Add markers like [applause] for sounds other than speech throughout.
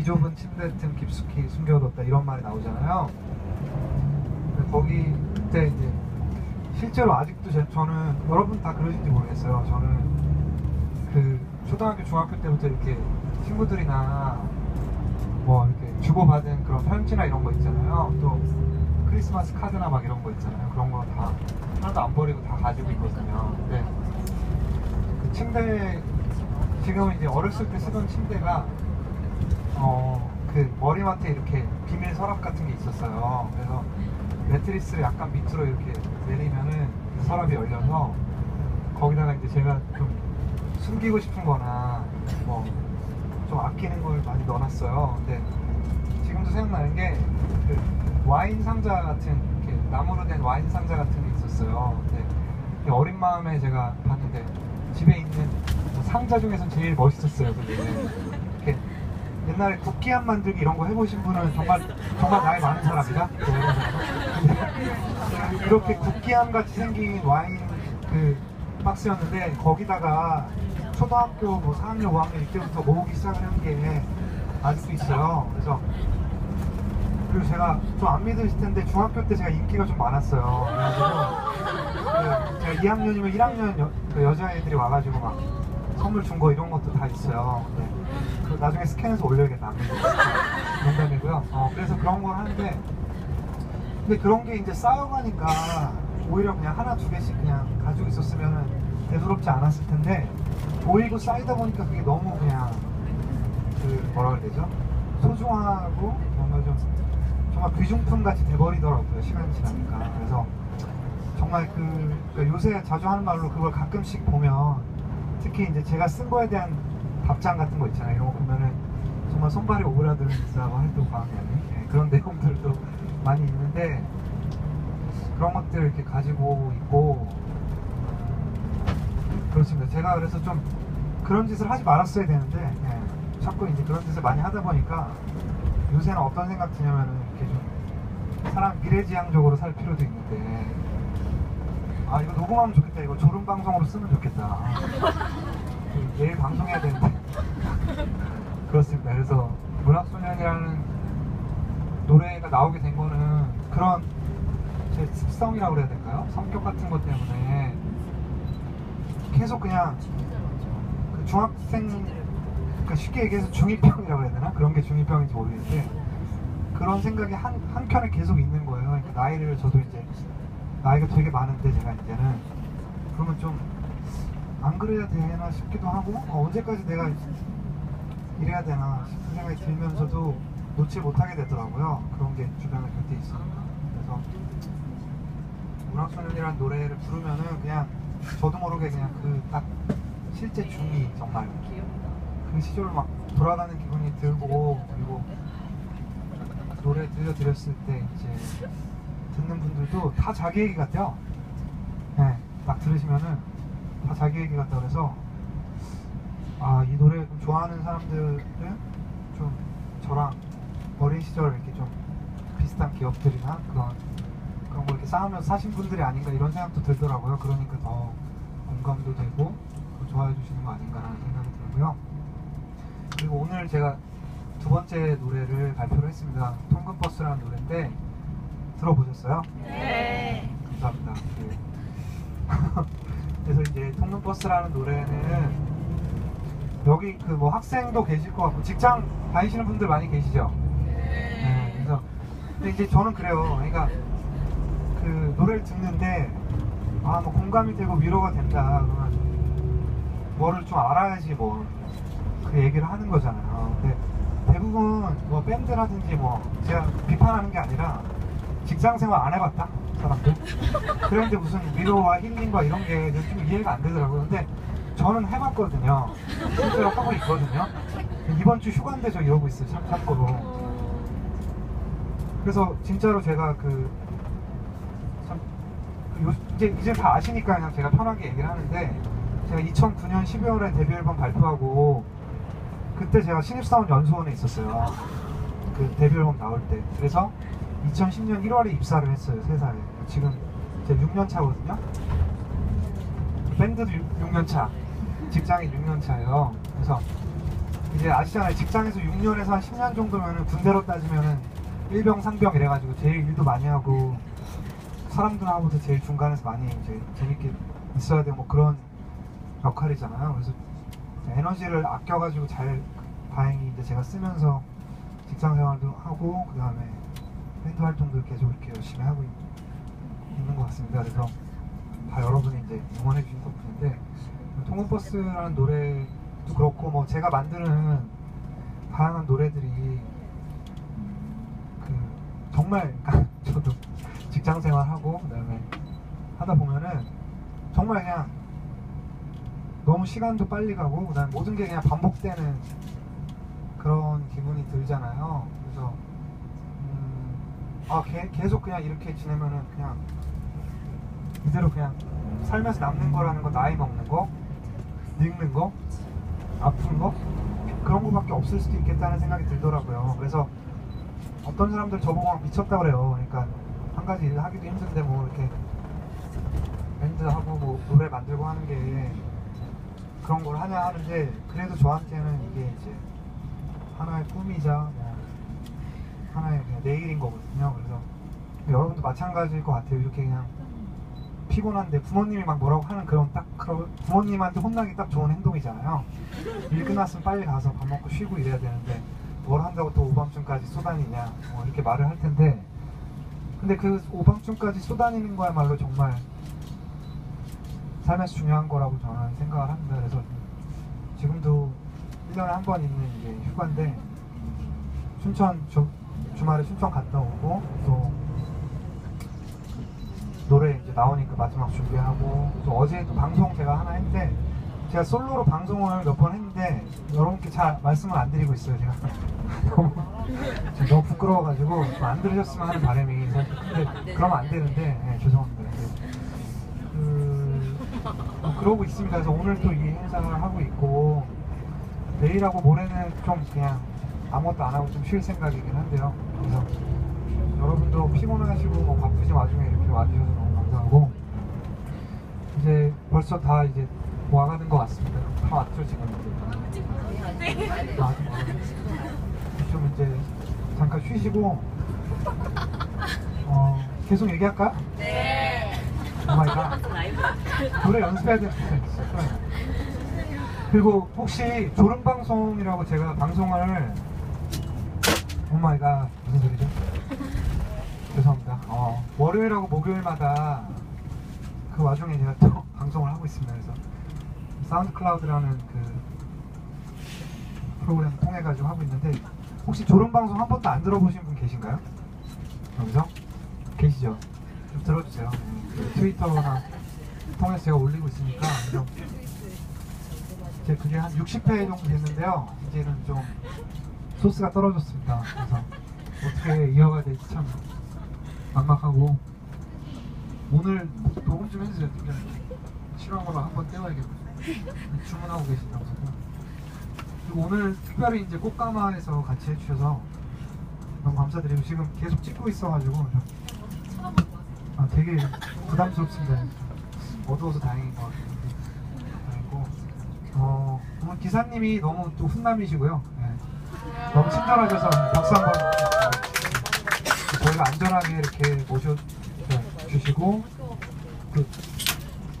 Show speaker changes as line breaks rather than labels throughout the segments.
비좁은 침대 틈 깊숙이 숨겨뒀다 이런 말이 나오잖아요. 거기 그때 이제 실제로 아직도 제, 저는 여러분 다 그러신지 모르겠어요. 저는 그 초등학교 중학교 때부터 이렇게 친구들이나 뭐 이렇게 주고받은 그런 편지나 이런 거 있잖아요. 또 크리스마스 카드나 막 이런 거 있잖아요. 그런 거 다 하나도 안 버리고 다 가지고 있거든요. 근데 그 침대 지금 이제 어렸을 때 쓰던 침대가 어 그 머리맡에 이렇게 비밀 서랍 같은 게 있었어요. 그래서 매트리스를 약간 밑으로 이렇게 내리면은 그 서랍이 열려서 거기다가 이제 제가 좀 숨기고 싶은 거나 뭐 좀 아끼는 걸 많이 넣어놨어요. 근데 지금도 생각나는 게 그 와인 상자 같은 이렇게 나무로 된 와인 상자 같은 게 있었어요. 근데 어린 마음에 제가 봤는데 집에 있는 뭐 상자 중에선 제일 멋있었어요. 이렇게 옛날에 국기함 만들기 이런 거 해보신 분은 정말 정말 나이 많은 사람이다. [laughs] 이렇게 국기함 같이 생긴 와인 그 박스였는데 거기다가 초등학교 뭐 4학년, 5학년 이때부터 모으기 시작을 한 게 아직도 있어요. 그래서 그리고 제가 좀 안 믿으실 텐데 중학교 때 제가 인기가 좀 많았어요. 그래가지고 그 제가 2학년이면 1학년 여, 그 여자애들이 와가지고 막 선물 준 거 이런 것도 다 있어요. 근데 그 나중에 스캔해서 올려야겠다. 농담이고요. 어, 그래서 그런 걸 하는데 근데 그런 게 이제 쌓여가니까 오히려 그냥 하나 두 개씩 그냥 가지고 있었으면 대수롭지 않았을 텐데 모이고 쌓이다 보니까 그게 너무 그냥 그 뭐라 그래야 되죠? 소중하고 뭔가 좀 정말 귀중품 같이 돼버리더라고요 시간이 지나니까 그래서 정말 그 그러니까 요새 자주 하는 말로 그걸 가끔씩 보면 특히 이제 제가 쓴 거에 대한 답장 같은 거 있잖아요 이런 거 보면은 정말 손발이 오그라드는 듯하고 할도 과음이 아닌 예, 그런 [laughs] 내용들도 많이 있는데 그런 것들 이렇게 가지고 있고 그렇습니다. 제가 그래서 좀 그런 짓을 하지 말았어야 되는데 예, 자꾸 이제 그런 짓을 많이 하다 보니까 요새는 어떤 생각 드냐면은 이렇게 좀 사람 미래지향적으로 살 필요도 있는데 아 이거 녹음하면 좋겠다. 이거 졸음 방송으로 쓰면 좋겠다. 그 내일 방송해야 되는데 그렇습니다. 그래서 문학소년이라는 노래가 나오게 된 거는 그런 제 습성이라고 그래야 될까요? 성격 같은 것 때문에 계속 그냥 그 중학생 그러니까 쉽게 얘기해서 중2병이라고 해야 되나? 그런 게 중2병인지 모르겠는데 그런 생각이 한, 한켠에 계속 있는 거예요. 그러니까 나이를 저도 이제 나이가 되게 많은데 제가 이제는 그러면 좀 안 그래야 되나 싶기도 하고 어, 언제까지 내가 이래야 되나 싶은 생각이 들면서도 놓지 못하게 되더라고요. 그런 게 주변에 곁에 있으니까. 그래서 문학소년이라는 노래를 부르면은 그냥 저도 모르게 그냥 그 딱 실제 중이 정말 그 시절을 막 돌아가는 기분이 들고 그리고 노래 들려드렸을 때 이제 듣는 분들도 다 자기 얘기 같아요. 네, 딱 들으시면은 다 자기 얘기 같다 그래서 아 이 노래 좀 좋아하는 사람들은 좀 저랑 어린 시절 이렇게 좀 비슷한 기억들이나 그런 그런 거 이렇게 쌓으면서 사신 분들이 아닌가 이런 생각도 들더라고요. 그러니까 더 공감도 되고 더 좋아해 주시는 거 아닌가라는 생각이 들고요. 그리고 오늘 제가 두 번째 노래를 발표를 했습니다. 통근버스라는 노래인데 들어보셨어요?
네.
감사합니다. 네. [laughs] 그래서 이제 통근버스라는 노래는 여기 그 뭐 학생도 계실 것 같고 직장 다니시는 분들 많이 계시죠? 네. 그래서 근데 이제 저는 그래요. 그러니까 그 노래를 듣는데 아 뭐 공감이 되고 위로가 된다 그러면 뭐를 좀 알아야지 뭐 그 얘기를 하는 거잖아요. 근데 대부분 뭐 밴드라든지 뭐 제가 비판하는 게 아니라 직장 생활 안 해봤다 사람들. 그런데 무슨 위로와 힐링과 이런 게좀 이해가 안 되더라고요. 근데 저는 해봤거든요. 실제로 하고 있거든요. 이번 주 휴가인데 저 이러고 있어요. 참, 참고로. 그래서 진짜로 제가 그, 참, 그 요, 이제, 이제 다 아시니까 그냥 제가 편하게 얘기를 하는데, 제가 2009년 12월에 데뷔 앨범 발표하고, 그때 제가 신입사원 연수원에 있었어요. 그 데뷔 앨범 나올 때. 그래서 2010년 1월에 입사를 했어요, 3살에. 지금 제 6년 차거든요. 밴드도 6, 년 차, 직장인 6년 차예요. 그래서 이제 아시잖아요. 직장에서 6년에서 한 10년 정도면은 군대로 따지면은 일병 상병 이래가지고 제일 일도 많이 하고 사람들하고도 제일 중간에서 많이 이제 재밌게 있어야 되고 뭐 그런 역할이잖아요. 그래서 에너지를 아껴가지고 잘 다행히 이제 제가 쓰면서 직장 생활도 하고 그 다음에 밴드 활동도 계속 이렇게 열심히 하고 있- 있는 것 같습니다. 그래서 다 여러분이 이제 응원해 주신 덕분인데 통근버스라는 노래도 그렇고 뭐 제가 만드는 다양한 노래들이 그 정말 [laughs] 저도 직장 생활하고 그다음에 하다 보면은 정말 그냥 너무 시간도 빨리 가고 그다음에 모든 게 그냥 반복되는 그런 기분이 들잖아요. 그래서 음, 아 게- 계속 그냥 이렇게 지내면은 그냥 이대로 그냥 살면서 남는 거라는 건 나이 먹는 거, 늙는 거, 아픈 거 그런 거밖에 없을 수도 있겠다는 생각이 들더라고요. 그래서 어떤 사람들 저보고 막 미쳤다 그래요. 그러니까 한 가지 일 하기도 힘든데 뭐 이렇게 밴드 하고 뭐 노래 만들고 하는 게 그런 걸 하냐 하는데 그래도 저한테는 이게 이제 하나의 꿈이자 뭐 하나의 그냥 내일인 거거든요. 그래서 여러분도 마찬가지일 것 같아요. 이렇게 그냥 피곤한데 부모님이 막 뭐라고 하는 그런 딱 그런 부모님한테 혼나기 딱 좋은 행동이잖아요. 일 끝났으면 빨리 가서 밥 먹고 쉬고 이래야 되는데 뭘 한다고 또 오밤중까지 쏘다니냐 뭐 이렇게 말을 할 텐데 근데 그 오밤중까지 쏘다니는 거야말로 정말 삶에서 중요한 거라고 저는 생각을 합니다. 그래서 지금도 1년에 한 번 있는 이제 휴가인데 춘천 주, 주말에 춘천 갔다 오고 또 노래 이제 나오니까 마지막 준비하고 또 어제 또 방송 제가 하나 했는데 제가 솔로로 방송을 몇 번 했는데 여러분께 잘 말씀을 안 드리고 있어요 제가. [laughs] 너무 너무 부끄러워가지고 좀안 들으셨으면 하는 바람이 근데 그러면 안 되는데 네, 죄송합니다. 근데 그, 뭐 그러고 있습니다. 그래서 오늘 또 이 행사를 하고 있고 내일하고 모레는 좀 그냥 아무것도 안 하고 좀 쉴 생각이긴 한데요 그래서 여러분도 피곤하시고 뭐 바쁘신 와중에 이렇게 와주셔서 너무 감사하고 이제 벌써 다 이제 와가는 것 같습니다. 다 왔죠 지금 멀었는데. 좀 이제 잠깐 쉬시고 어, 계속 얘기할까요?
네.
오마이갓 노래 연습해야 되는데 그리고 혹시 졸음 방송이라고 제가 방송을 오마이갓 무슨 소리죠? [laughs] 죄송합니다. 어, 월요일하고 목요일마다 그 와중에 제가 또 [laughs] 방송을 하고 있습니다. 그래서 사운드 클라우드라는 그 프로그램 통해 가지고 하고 있는데 혹시 졸음 방송 한 번도 안 들어보신 분 계신가요? 여기서 계시죠? 좀 들어주세요. 그 트위터나 통해서 제가 올리고 있으니까 좀 이제 그게 한 60회 정도 됐는데요. 이제는 좀 소스가 떨어졌습니다. 그래서 어떻게 이어가야 될지 참 막막하고 오늘 녹음 좀 해주세요. 그냥 실황 걸로 한번 떼워야겠네요. 주문하고 계신다고 그리고 오늘 특별히 이제 꽃가마에서 같이 해주셔서 너무 감사드리고 지금 계속 찍고 있어가지고 좀 아, 되게 부담스럽습니다. 어두워서 다행인 것 같아요. 다행이고 어, 기사님이 너무 또 훈남이시고요. 네. 너무 친절하셔서 박수 한번 저희가 안전하게 이렇게 모셔주시고 그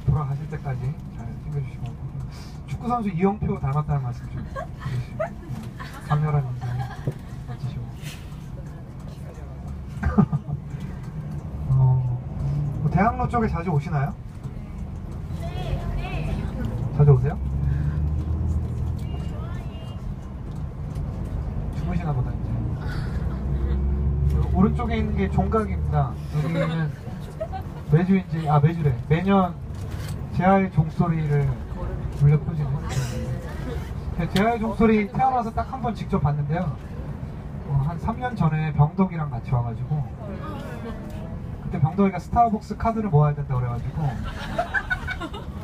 돌아가실 때까지 잘 챙겨주시고 축구 선수 이영표 닮았다는 말씀 좀 해주시고 네. 강렬한 인상 해주시고 어, 뭐 대학로 쪽에 자주 오시나요? 자주 오세요? 주무시나 보다 이제 오른쪽에 있는 게 종각입니다. 여기는 매주 이제 아 매주래. 매년 제아의 종소리를 울려 퍼지는 네, 제아의 종소리 태어나서 딱 한 번 직접 봤는데요. 어, 한 3년 전에 병덕이랑 같이 와가지고 그때 병덕이가 스타벅스 카드를 모아야 된다 그래가지고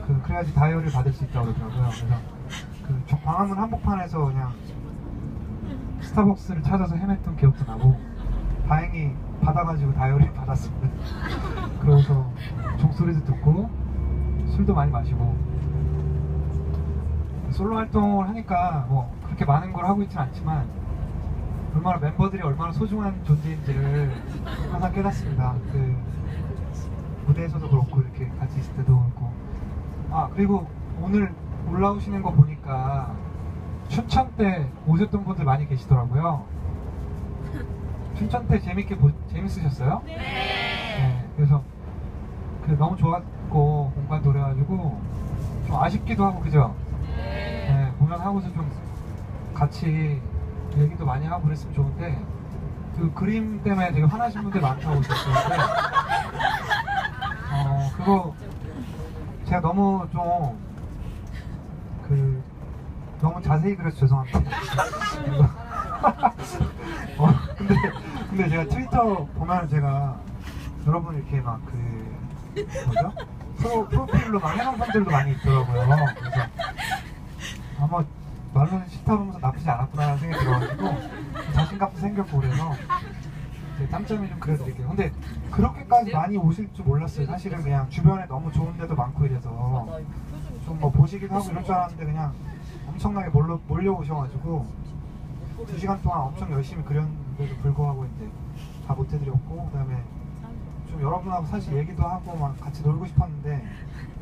그 그래야지 다이어를 받을 수 있다고 그러더라고요. 그래서 그 저- 광화문 한복판에서 그냥 스타벅스를 찾아서 헤맸던 기억도 나고 다행히 받아가지고 다이어리 [laughs] 받았습니다. 그러고서 종소리도 듣고 술도 많이 마시고 솔로 활동을 하니까 뭐 그렇게 많은 걸 하고 있지는 않지만 얼마나 멤버들이 얼마나 소중한 존재인지를 항상 깨닫습니다. 그 무대에서도 그렇고 이렇게 같이 있을 때도 그렇고 아 그리고 오늘 올라오시는 거 보니까 춘천 때 오셨던 분들 많이 계시더라고요. 춘천 때 재밌게 보, 재밌으셨어요? 네. 그래서 그 너무 좋았고 공간도 그래가지고 좀 아쉽기도 하고 그죠? 네. 공연하고서 좀 같이 얘기도 많이 하고 그랬으면 좋은데 그 그림 때문에 되게 화나신 분들 많다고 하셨는데 어 그거 제가 너무 좀 그 너무 자세히 그래서 죄송합니다. [laughs] 어, 근데 근데 제가 트위터 보면 제가 여러분 이렇게 막 그 뭐죠? 프로, 프로필로 막 해놓은 분들도 많이 있더라고요. 그래서 아마 말로는 싫다 보면서 나쁘지 않았구나라는 생각이 들어가지고 자신감도 생겼고 그래서 짬짬이 좀 그려드릴게요. 근데 그렇게까지 많이 오실 줄 몰랐어요. 사실은 그냥 주변에 너무 좋은 데도 많고 이래서 좀 뭐 보시기도 하고 이럴 줄 알았는데 그냥 엄청나게 몰려, 몰려오셔가지고 두 시간 동안 엄청 열심히 그렸는데 도 불구하고 이제 다 못 해드렸고 그다음에 좀 여러분하고 사실 얘기도 하고 막 같이 놀고 싶었는데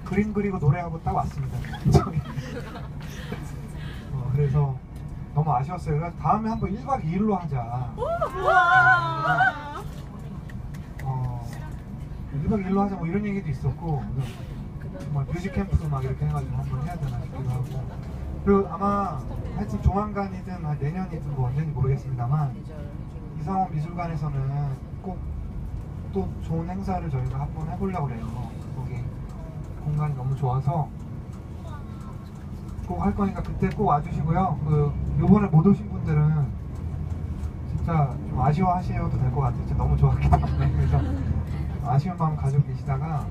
그림 그리고 노래하고 딱 왔습니다. [laughs] 어, 그래서 너무 아쉬웠어요. 그래서 다음에 한번 1박 2일로 하자. 어, 1박 2일로 하자 뭐 이런 얘기도 있었고 정말 뮤직 캠프 막 이렇게 해가지고 한번 해야 되나 싶기도 하고 그리고 아마 하여튼 조만간이든 한 내년이든 뭐 언제인지 모르겠습니다만 이상원 미술관에서는 꼭 또 좋은 행사를 저희가 한번 해보려고 그래요. 거기 공간이 너무 좋아서. 꼭 할 거니까 그때 꼭 와주시고요. 그 요번에 못 오신 분들은 진짜 좀 아쉬워하셔도 될 것 같아요. 진짜 너무 좋았기 때문에. 그래서 아쉬운 마음 가지고 계시다가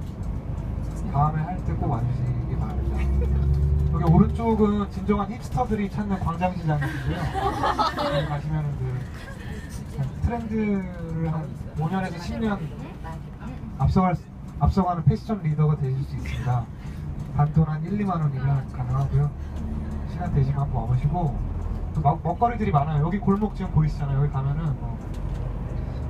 다음에 할 때 꼭 와주시기 바랍니다. 여기 오른쪽은 진정한 힙스터들이 찾는 광장시장이고요. 가시면은 그 트렌드를 한 5년에서 10년 앞서갈, 수- 앞서가는 패션 리더가 되실 수 있습니다. 단돈 한 1, 2만 원이면 가능하고요. 시간 되시면 한번 와보시고 또 먹, 먹거리들이 많아요. 여기 골목 지금 보이시잖아요. 여기 가면은 뭐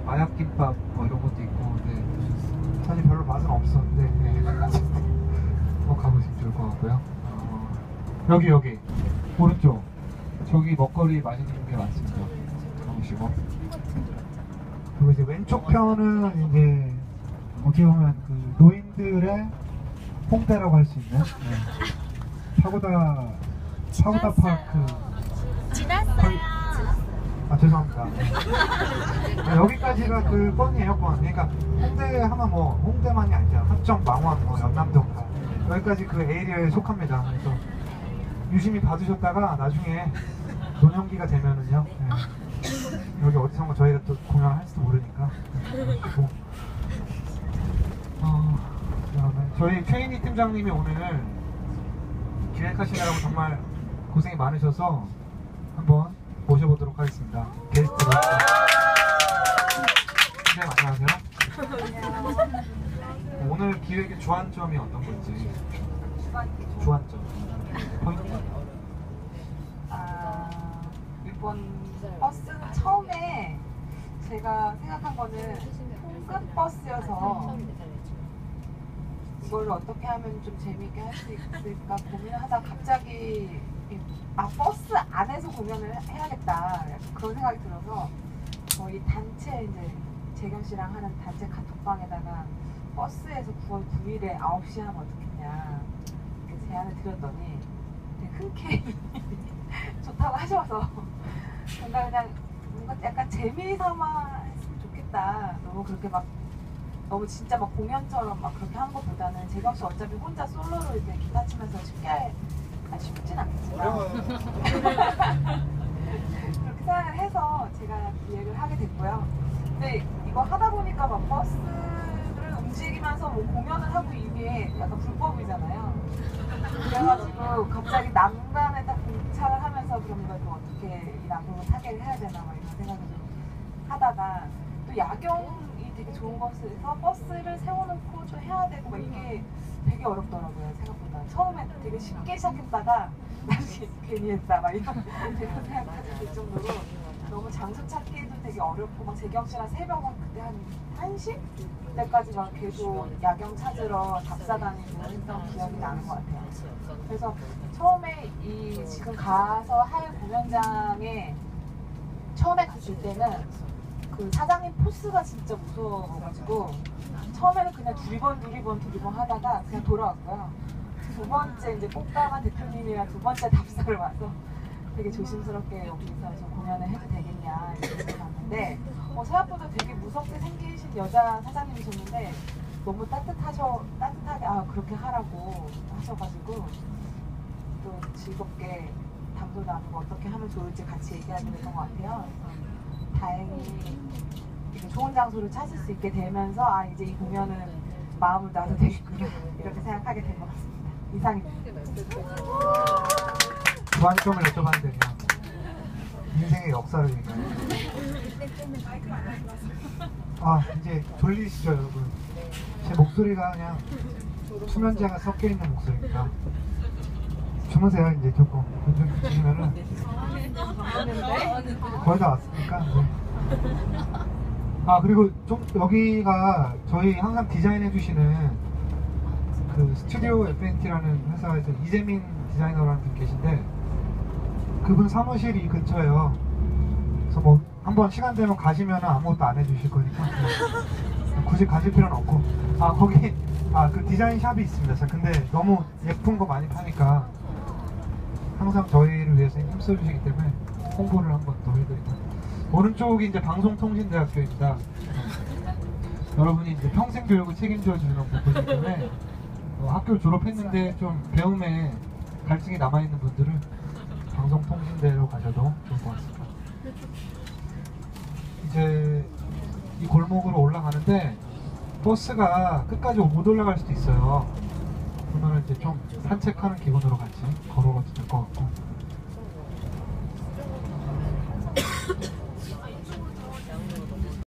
마약 김밥 뭐 이런 것도 있고 근데 사실 별로 맛은 없었는데 네. [laughs] 뭐 가보시면 좋을 것 같고요 어, 여기 여기 오른쪽 저기 먹거리 맛있는 게 많습니다 가보시고 그리고 이제 왼쪽 편은 이제 어떻게 보면 그 노인들의 홍대라고 할 수 있는 네. 파고다 파고다 파크
지났어요.
아 죄송합니다. 아, 여기까지가 그 뻔이에요 뻔. 그러니까 홍대 하면 뭐 홍대만이 아니잖아. 합정, 망원, 뭐 연남동 다 여기까지 그 에리어에 속합니다. 그래서 유심히 봐두셨다가 나중에 노년기가 되면은요. 네. 여기 어디선가 저희가 또 공연을 할지도 모르니까. 어, 그다음에 저희 최인희 팀장님이 오늘 기획하시느라고 정말 고생이 많으셔서 한번 모셔보도록 하겠습니다. 게스트로. 네, 안녕하세요. 오늘 기획의 주안점이 어떤 건지. 주안점.
제가 생각한 거는 통근 버스여서 이걸 어떻게 하면 좀 재미있게 할 수 있을까 고민하다 갑자기 이- 아 버스 안에서 공연을 해야겠다. 그런 생각이 들어서 저희 단체 이제 재경 씨랑 하는 단체 카톡방에다가 버스에서 9월 9일에 9시 하면 어떻겠냐. 이렇게 제안을 드렸더니 흔쾌히 [laughs] 좋다고 하셔서 뭔가 그냥 뭔가 약간 재미삼아 했으면 좋겠다 너무 그렇게 막 너무 진짜 막 공연처럼 막 그렇게 하는 것보다는 재경 씨 어차피 혼자 솔로로 이렇게 기타 치면서 쉽게 할- 아, 쉽진 않겠지만 [laughs] 그렇게 생각을 해서 제가 기획을 하게 됐고요. 근데 이거 하다 보니까 막 버스를 움직이면서 뭐 공연을 하고 이게 약간 불법이잖아요. 그래가지고 갑자기 난간에 딱 봉착을 하면 서 그럼 이걸 또 어떻게 이 난간을 타개를 해야 되나 막 이런 생각을 좀 하다가 또 야경이 되게 좋은 곳에서 버스를 세워놓고 좀 해야 되고 막 이게 되게 어렵더라고요 생각보다. 처음에 되게 쉽게 시작했다가 나중에 괜히 했다 막 이런 이런 생각까지 들 정도로 너무 장소 찾기도 되게 어렵고 막 재경 씨랑 새벽 막 그때 한 1시? 때까지 막 계속 야경 찾으러 답사 다니고 했던 기억이 나는 것 같아요 그래서 처음에 이 지금 가서 할 공연장에 처음에 갔을 때는 그 사장님 포스가 진짜 무서워가지고 처음에는 그냥 두리번 두리번 두리번 하다가 그냥 돌아왔고요. 두 번째 이제 꽃가마 대표님이랑 두 번째 [laughs] 답사를 와서 되게 조심스럽게 여기서 좀 공연을 해도 되겠냐 이렇게 봤는데 어, 생각보다 되게 무섭게 생기신 여자 사장님이셨는데 너무 따뜻하셔 따뜻하게 아 그렇게 하라고 하셔가지고 또 즐겁게 담소 나누고 어떻게 하면 좋을지 같이 얘기하게 됐던 것 같아요. 다행히 좋은 장소를 찾을 수 있게 되면서 아 이제 이 공연은 마음을 놔도 되겠구나 이렇게 생각하게 된 것 같습니다. 이상입니다.
주안점을 여쭤봤는데 그냥 인생의 역사를 아 이제 졸리시죠 여러분? 제 목소리가 그냥 수면제가 섞여 있는 목소리입니다. 주무세요 이제 조금. 요즘 주시면은 거의 다 왔으니까 네. 아 그리고 좀 여기가 저희 항상 디자인해 주시는 그 스튜디오 FNT라는 회사에서 이재민 디자이너라는 분 계신데 그분 사무실이 이 근처예요. 그래서 뭐 한번 시간 되면 가시면 아무것도 안 해주실 거니까 네. [laughs] 굳이 가실 필요는 없고 아 거기 아 그 디자인 샵이 있습니다. 자, 근데 너무 예쁜 거 많이 파니까 항상 저희를 위해서 힘써 주시기 때문에 홍보를 한번 더 해드립니다. 오른쪽이 이제 방송통신대학교입니다. [laughs] 여러분이 이제 평생 교육을 책임져 주는 곳이기 때문에 어, 학교를 졸업했는데 좀 배움에 갈증이 남아있는 분들은 방송통신대로 가셔도 좋을 것 같습니다. 이제 이 골목으로 올라가는데 버스가 끝까지 못 올라갈 수도 있어요. 그러면 이제 좀 산책하는 기분으로 같이 걸어가도 될 것 같고